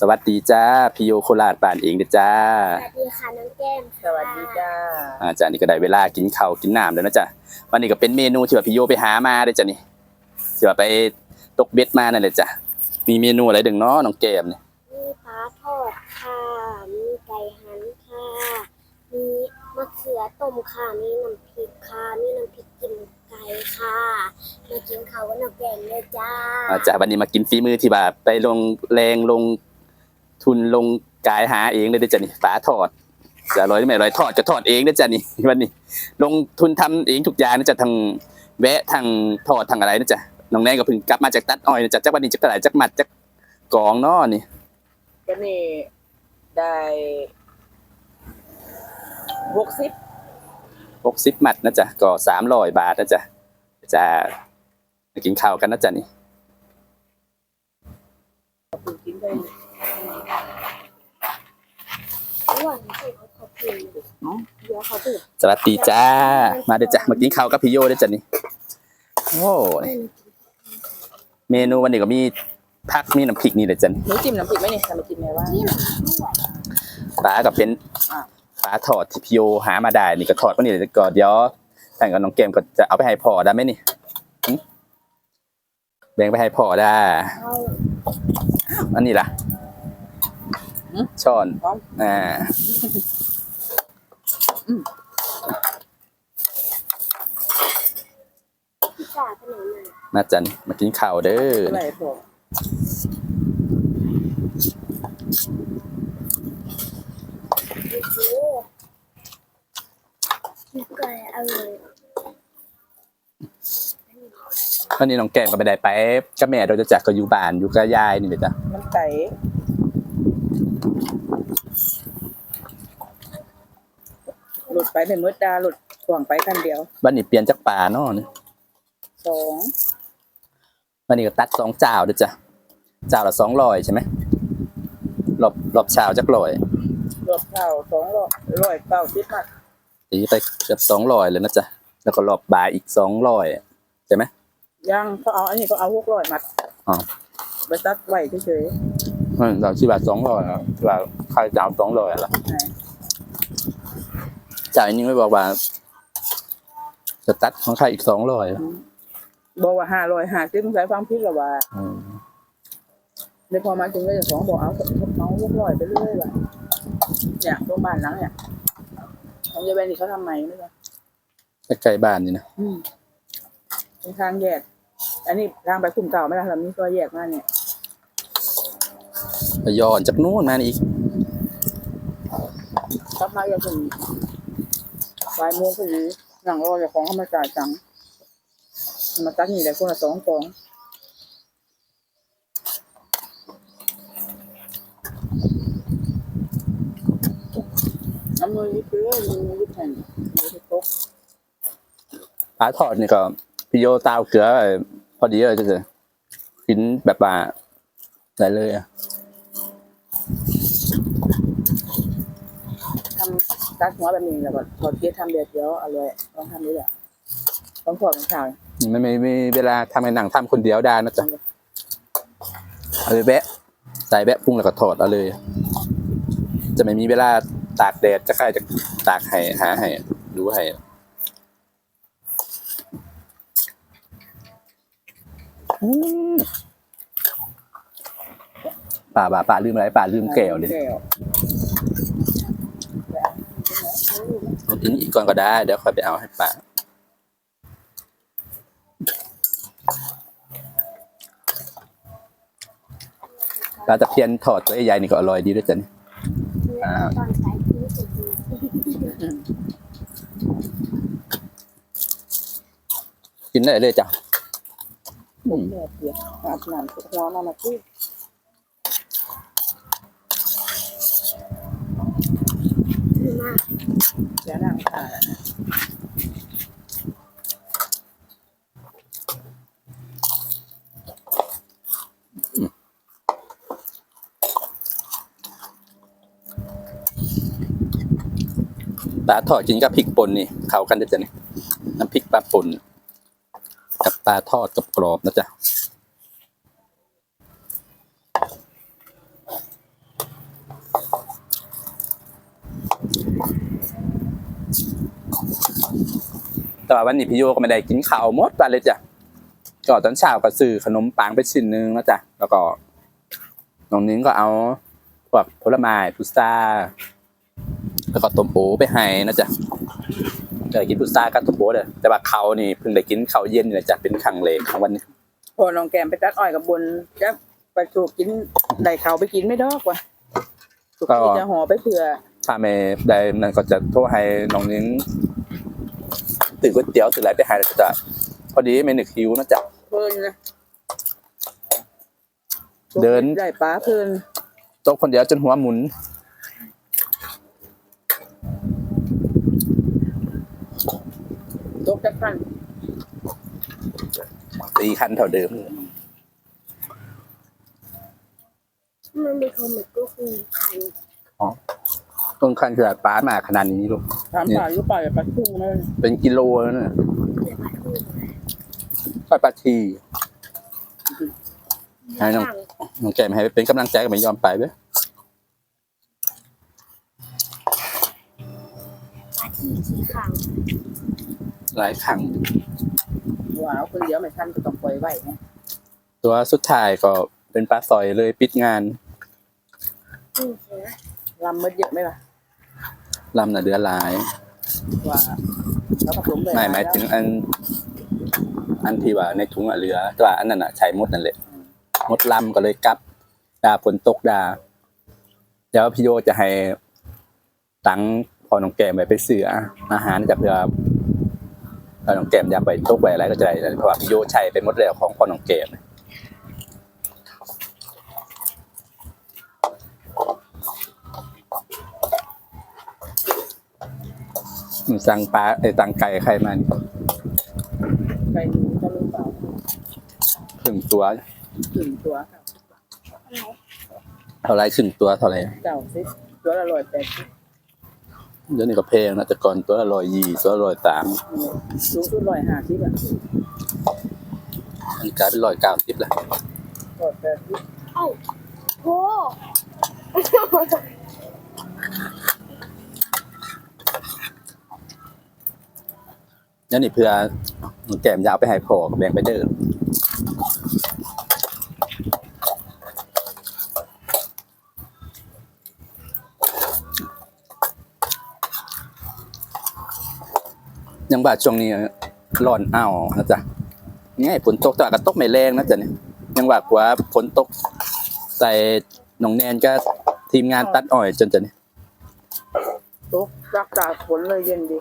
สวัสดีจ้าพี่โยโคราชบ้านเองเด้อจ้าสวัสดีค่ะน้องแก้มสวัสดีจ้าอาจารย์นี่ก็ได้เวลากินข้าวกินน้ำแล้วนะจ๊ะวันนี้ก็เป็นเมนูที่ว่าพี่โยไปหามาเด้อจ้ะนี่ที่ว่าไปตกเบ็ดมานั่นแหละจ้ะมีเมนูอะไรดึงเนาะน้องแก้มเนี่ยมีปลาทอดค่ะมีไก่หันค่ะมีมะเขือต้มค่ะมีน้ำพริกค่ะมีน้ำพริกกินไก่ค่ะมากินข้าวกับน้องแก้มเลยจ้าอาจารย์วันนี้มากินฝีมือที่ว่าไปลงแรงลง ทุนลงกายหาเองเลยเด้อจ้ะนี่ฝาทอดจะอร่อยหรือไม่อร่อยทอดจะทอดเองเด้อจ้ะนี่วันนี้ ลงทุนทำเองทุกอย่างนะจ๊ะทางแวะทางทอดทางอะไรนะจ๊ะน้องแนนก็เพิ่งกลับมาจากตัดอ้อยนะจ๊ะจักวันนี้จักเท่าไหร่จักหมัดจักกองเนาะนี่ก็นี่ได้หกสิบหกสิบหมัดนะจ๊ะก็สามร้อยบาทนะจ๊ะจะไปกินข้าวกันนะจ๊ะนี่คุณกินได้อ้วนใส่เขาขอบคุณเนาะเดี๋ยวเขาตื่นสวัสดีจ้า มาเด้อจ้ะมากินข้าวกับพี่โยเด้อจ้ะนี่ โอ้นี่เมนูวันนี้ก็มีผักมีน้ำพริกนี่เลยจ้ะนี่หนูจิ้มน้ำพริกไหมเนี่ยทำไมจิ้มไหมว่าที่หนูปลาก็เป็นอะปลาทอดที่พี่โยหามาได้ นี่ก็ทอดวันนี้เลยก็เดี๋ยวท่านกับน้องเกมก็จะเอาไปให้พ่อได้ไหมนี่หึแบ่งไปให้พ่อได้เอาอันนี้ล่ะ ช้อนพร้อมอ่าพิซซ่าขนมหน่อยน่าจะนี่มากินข้าวเด้ออะไรพอโอ้โหมีไก่อร่อยวันนี้น้องแก้มก็ไปได้ไปกับแม่โดยจะจักก็อยู่บ้านอยู่กับยายนี่เลยจ้ะมันไก่ หลุดไปเป็นมืดดาหลุดห่วงไปคันเดียววันนี้เปลี่ยนจากปลาเนาะนี่สองวันนี้ก็ตัดสองเจ้าเด้อจ้ะเจ้าละสองร้อยใช่ไหมรอบรอบเช้าจักร้อยรวบข้าวสองร้อยร้อยเก้าสิบมัดตีไปเกือบสองร้อยเลยนะจ๊ะแล้วก็รอบบ่ายอีกสองร้อยใช่ไหมยังเขาเอาอันนี้ก็เอาหกร้อยมัดอ๋อ ไปตัดไว้เฉยอื มเราที่ว่าสองร้อยอะที่ว่าใครจะเอาสองร้อยล่ะจ่ายนี่ไม่บอกว่าจะตัดของใครอีกสองร้อยบอกว่าห้าร้อยห้าสิบสายฟังพิษหรอว่าอืมเดี๋ยวพอมาถึงก็จะสองบอกเอาเอาหกร้อยไปเรื่อยว่ะเนี่ยโรงพยาบาลหลังเนี่ยของยายแวนนี่เขาทำใหม่ไม่ใช่ใกล้บ้านนี่นะอืมทางแยก อันนี้ทางไปกลุ่มเก่าไม่ได้ทำนี่ก็แยกมากเนี่ย ย้อนจากนู้นมานี่อีกกลับมาจะถึงบ่ายโมงพอดีหลังรอเจ้าของเขามาจ่ายตังค์มาตัดนี่แหละคนละสองกองเอามือยิบเพื่อมือยิบแผ่นมือยิบโต๊ะปลาทอดนี่ก็พี่โยตาวเกลือพอดีเลยก็คือกินแบบว่าได้เลยอะ ทำตัดหัวแบบนี้แล้วก็ถอดเกียร์ทำเดียวเดียวอร่อยลองทำดูแหละลองถอดเป็นข่าวไม่ไม่ไม่มีเวลาทำให้หนังทำคนเดียวได้นะจ๊ะเอาไปแบะใส่แบะปรุงแล้วก็ทอดเอาเลย จะไม่มีเวลาตากแดดจะใครจะตากให้หาให้ดูให้อืมป่าป่าป่าลืมอะไรป่าลืมแก้วเลย แก้วเอาทิ้งอีกก่อนก็ได้ เดี๋ยวค่อยไปเอาให้ป่าปลาตะเพียนทอดตัวใหญ่ๆนี่ก็อร่อยดีด้วยจ้ะนี่อ่าตอนสายกินสุดกินได้เลยจ้ะหมูแดดเดียวอาบน้ำหัวมามาที่ มากเดี๋ยดังถ่าปลาทอดกินกับพริกป่นนี่เข้ากันได้จ้ะนี่น้ำพริกปลาป่นกับปลาทอดกับกรอบนะจ๊ะ แต่ว่าวันนี้พี่โยก็ไม่ได้กินข้าวหมดวันเลยจ้ะก็ตอนเช้าก็ซื้อขนมปังไปชิ้นนึงแล้วจ้ะแล้วก็น้องนิ้งก็เอาพวกผลไม้พุทราแล้วก็ต้มโอไปให้นะจ๊ะก็ได้กินพุทรากับต้มโอเลยแต่ว่าเขาวนี่เพิ่งได้กินข้าวเย็นนี่แหละจ้ะเป็นครั้งแรกของวันนี้พอน้องแกมไปตัดอ้อยกับบนจะไปถูกกินได้เขาไปกินไม่ดอกว่ะถูกที่จะห่อไปเผื่อถ้าไม่ได้นั่นก็จะโทรให้น้องนิ้ง ตื่นก๋วยเตี๋ยวตื่นอะไรไปให้แล้วก็จะพอดีไม่นึกหิวนะจ๊ะเพลินนะเดินได้ปลาเพลินโต๊ะคนเดียวจนหัวหมุน ตกจักพันตีคันเท่าเดิมมันมีคอมเมนต์ก็คือพัน ต้นคันคือป้ามาขนาดนี้ลูก ถามป่าอยู่ป่าอย่าปลาทุ่งนะเป็นกิโลแล้วนะเดี๋ยวมาดูปลาปลาทีให้นะน้องน้องแก้มให้เป็นกำลังใจก็ไม่ยอมไปเว้ยปลาที่กี่ครั้งหลายครั้งว้าวคนเดียวไม่ทันก็ต้องปล่อยไว้นะตัวสุดท้ายก็เป็นปลาซอยเลยปิดงาน อืมเสือลำมืดเยอะไหมล่ะ ลำน่ะเดือหลาย ว่าแล้วผสมเลยไม่หมายถึงอัน อันที่ว่าในถุงอะเหลือแต่ว่าอันนั้นอะใช้มดนั่นแหละมดลำก็เลยกลับดาฝนตกดาเดี๋ยวพี่โยจะให้ตังค์พอน้องแก้มไปไปเสืออาหารจากเพื่อพอน้องแก้มอยากไปตกไปอะไรก็จะได้เพราะว่าพี่โยใช้ไปหมดแล้วของพอน้องแก้ม สั่งปลาไอ้ตังไก่ใครมานี่ไก่หนูจะรู้เปล่าครึ่งตัวถึงตัวค่ะอะไรเท่าไรครึ่งตัวเท่าไรเก้าสิบตัวละร้อยแปดสิบเดี๋ยวนี้ก็เพลงนะแต่ก่อนตัวละร้อยยี่ตัวละร้อยสามสูงสุดร้อยห้าสิบอะอันกลายเป็นร้อยเก้าสิบแล้วร้อยแปดสิบเอ้าโห เดี๋ยวนี้เพื่อแก้มยาวไปให้พ่อกับแบ่งไปเด้อยังบาดช่วงนี้ร้อนอ้าวนะจ๊ะง่ายฝนตกแต่ก็ตกไม่แรงนะจ๊ะเนี่ยยังว่ากว่าฝนตกใส่หนองแนนก็ทีมงานตัดอ้อยจนจะเนี่ยตกรักษาฝนเลยเย็นดี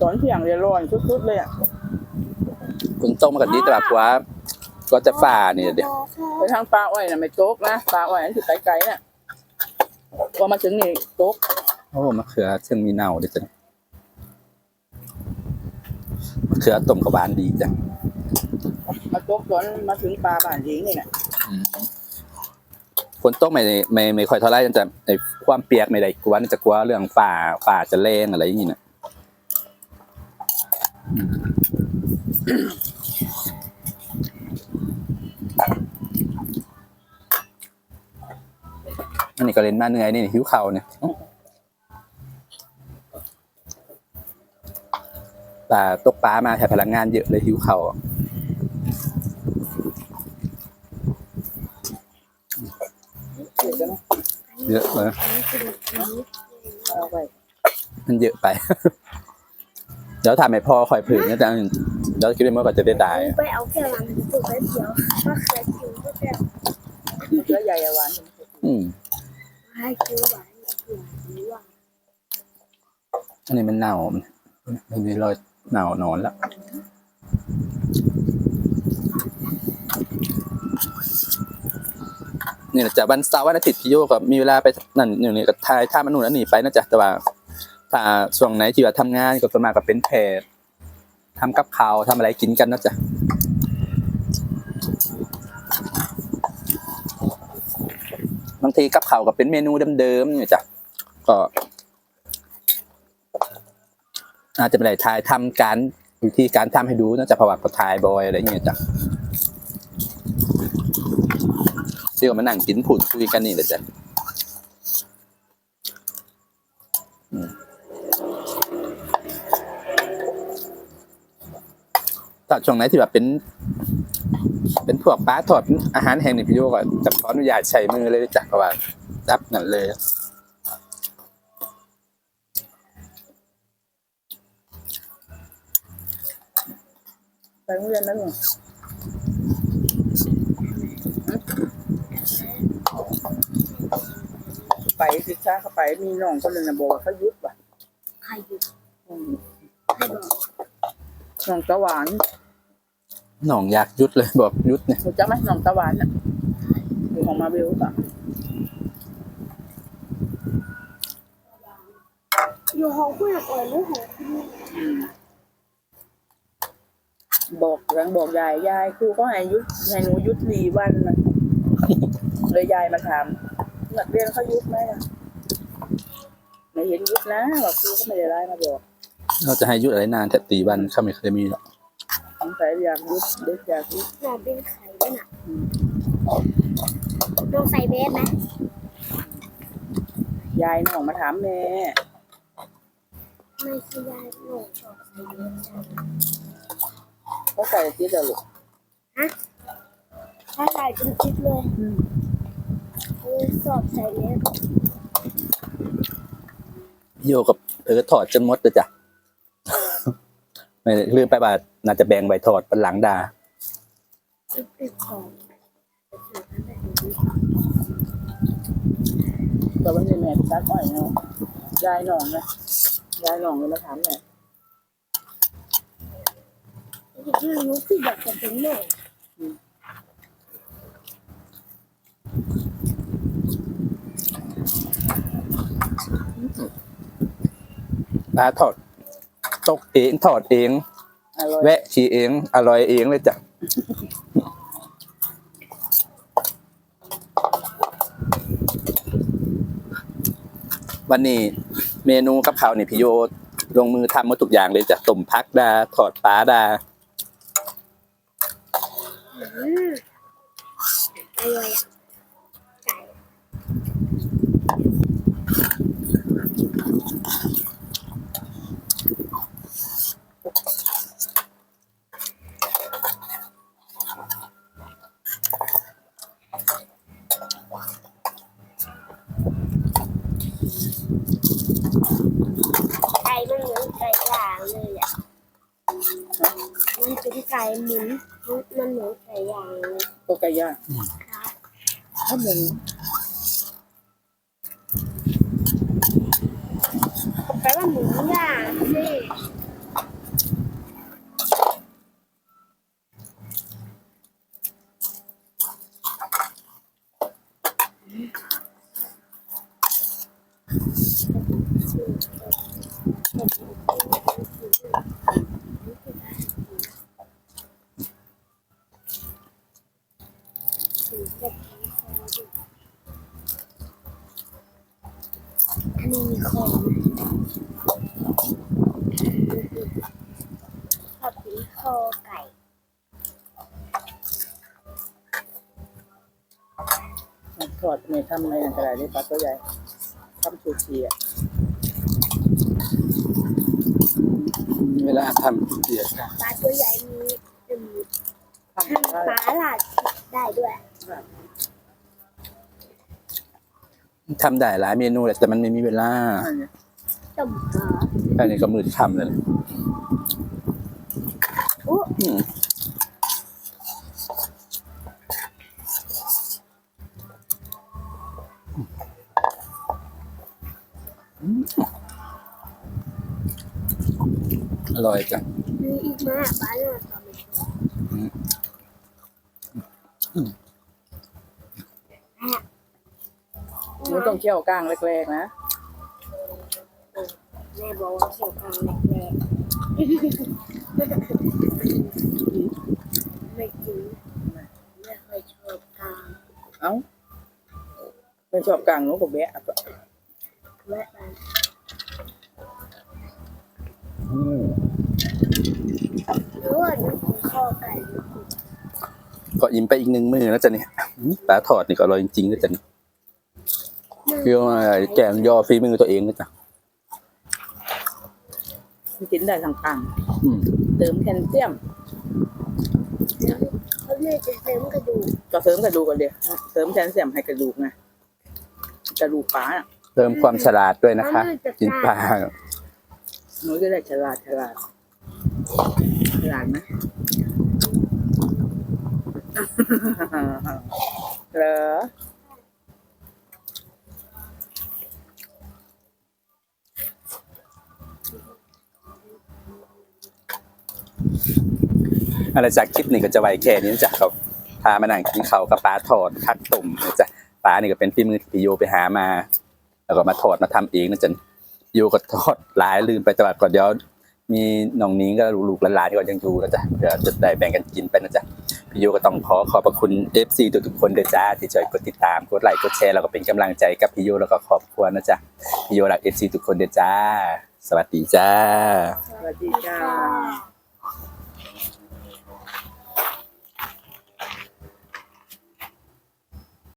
ตอนเที่ยงเลยร้อนสุดๆเลยอะฝนตกมากันดีแต่ว่ากว่าก็จะฝ่าเนี่ยเดี๋ยวไปทางปลาอ้อยน่ะไม่ตกนะปลาอ้อยนั่นคือไกลๆน่ะพอมาถึงนี่ตกโอ้มะเขือเชิงมีเน่าเดี๋ยวจะมะเขือต้มกับหวานดีจ้ะมาตกตอนมาถึงปลาบ้านหญิงนี่น่ะฝนตกไม่ไม่ไม่ค่อยเท่าไรแต่ในความเปียกไม่ได้กลัวน่าจะกลัวเรื่องฝ่าฝ่าจะแรงอะไรอย่างนี้นะ อืมอันนี้ก็เล่นมาเหนื่อยนี่หิวเข่าวเนี่ยปลาตกปลามาใช้พลังงานเยอะเลยหิวเข่าวเดี๋ยวจะนะเยอะเลยเอาไปมันเยอะไป เดี๋ยวทำให้พ่อคอยผืนนะจ๊ะเดี๋ยวคิดว่ามันก็จะได้ตายไปเอาแก้วน้ำสูบไว้เดียวมาเคยกินก็แก้วเชื้อใหญ่อะหวานอืมให้กินหวานเผื่อหรือว่าอันนี้มันเน่ามันมีรอยเน่านอนแล้วนี่แหละจากวันเสาร์วันอาทิตย์พี่โยก็มีเวลาไปนั่นอย่างนี้ก็ทายท่ามันนู่นนั่นนี่ไปนะจ๊ะแต่ว่า ถ้าช่วงไหนที่ว่าทำงานก็ส่วนมากก็เป็นแพรทำกับข้าวทำอะไรกินกันนะจ๊ะบางทีกับข้าวก็เป็นเมนูเดิมๆเนี่ยจ้ะก็อาจจะไม่ได้ถ่ายทำการวิธีการทำให้ดูนะจ๊ะเพราะว่าก็ถ่ายบอยอะไรเงี้ยจ้ะที่ก็มานั่งกินผุดคุยกันนี่แหละจ้ะอื ตัดช่วงไหนที่แบบเป็น เป็นพวกปลาทอดอาหารแห้งนี่พี่โยก็จะขออนุญาตใช้มือเลยจ้ะเพราะว่าจับนั่นเลยไปโรงเรียนแล้วหนูไปศึกษาเข้าไปมีน้องคนหนึ่งนะบอกว่าเขายุบว่ะใครอยู่อืมใครบอกน้องตะหวาน หน่องอยากยุดเลยบอกยุดเนี่ยรู้จักไหมน้องตะหวานอะอยู่ของมาเบลป่ะอยู่ห้องผู้หญิงอ่อนหรือห้องผู้หญิงอืมบอกยังบอกยายยายครูก็ให้ยุดให้หนูยุดสี่วันนะเลยยายมาถามนักเรียนเขายุดไหมล่ะไม่เห็นยุดนะว่าครูก็ไม่ได้ไล่มาบอกเราจะให้ยุดอะไรนานแต่ตีวันข้าไม่เคยมีหรอก สงสัยอยากยุดเด็กอยากยุดน้องเป็นไข่ด้วยน่ะน้องใส่เบสไหมยายน้องมาถามแม่ไม่ใช่ยายน้องชอบใส่เบสจ้ะเขาใส่ที่เดียวลูกถ้าใส่จนคิดเลยเออสอบใส่เบสพี่โยกับเออถอดจนหมดเลยจ้ะ ไม่ลืมไปว่าน่าจะแบ่งใบถอดเป็นหลังดาอีกอีกของแต่วันนี้แม่ตัดอ้อยเนาะยายน้องนะยายน้องเลยมาถามแม่ที่รู้คืออยากจะเป็นแม่ปลาถอด ตกเองถอดเอง อร่อยแวะขี่เอง อร่อยเองเลยจ้ะ วันนี้เมนูกับข้าวนี่พี่โยลงมือทำหมดทุกอย่างเลยจ้ะต้มพักดาถอดปลาดาอืมอร่อยอะไก่ ไก่มันเหมือนไก่ย่างเลยอะ มันเป็นไก่ หมุนมันเหมือนไก่ย่างเลยตัวไก่ย่างครับข้าวหมูแปลว่าหมูย่างสิอันนี้มีคอไหมชอบกินคอไก่ ทอดแม่ทำอะไรกระไรได้ปลาตัวใหญ่ทำซูชิอะเวลาทำเดียวปลาตัวใหญ่มีอืมทำทำได้ปลาหลาดได้ด้วยทำได้หลายเมนูแหละแต่มันไม่มีเวลาอันเนี้ยต้มปลาแค่นี้ก็มืดค่ำเลยโอ้อืม ร่อยจังมีอีกมากปลาหลาดตอนไม่ชอบอืมหนูต้องเคี่ยวกลางแรกๆนะแม่บอกว่าเขียวกลางแรกๆไม่จริงไม่เคยชอบกลางเอ้าไม่ชอบกลางหนูก็แบะแวะไปอืมห รือว่าหนูของคอไก่ก็อิ่มไปอีกหนึ่งมือแล้วจ้ะเนี่ยอืมปลาทอดนี่ก็อร่อยจริงๆนะจ้ะเนี่ยเรียกว่าแกงยอฝีมือตัวเองนะจ๊ะมันกินได้ทั้งกลางอืมเติมแคลเซียมเขาเลยจะเสริมกระดูกก็เสริมกระดูกกันเดียวเสริมแคลเซียมให้กระดูกไงกระดูกปลาน่ะเติมความฉลาดด้วยนะคะ กินปลา หนูจะได้ฉลาดฉลาด ฉลาดไหมเหรออะไรจากคลิปนี้ก็จะไวแค่นี้นะจ๊ะเขาพามานั่งกินเขากับปลาทอดคักตุ่มนะจ๊ะปลานี่ก็เป็นฝีมือที่พี่โยไปหามา แล้วก็มาทอดมาทำเองนะจ๊ะโยก็ทอดหลายลืมไปแต่ว่าก่อนเดี๋ยว มีน้องนิ้งก็ลูกหลานๆที่ก็ยังอยู่นะจ๊ะเดี๋ยวจะได้แบ่งกันกินไปนะจ๊ะพี่โยก็ต้องขอขอบพระคุณ FC ทุกๆคนเด้อจ้าที่ช่วยกดติดตามกดไลค์กดแชร์แล้วก็เป็นกำลังใจกับพี่โยแล้วก็ครอบครัวนะจ๊ะพี่โยรักเอฟซีทุกคนเด้อจ้า สวัสดีจ้า สวัสดีจ้า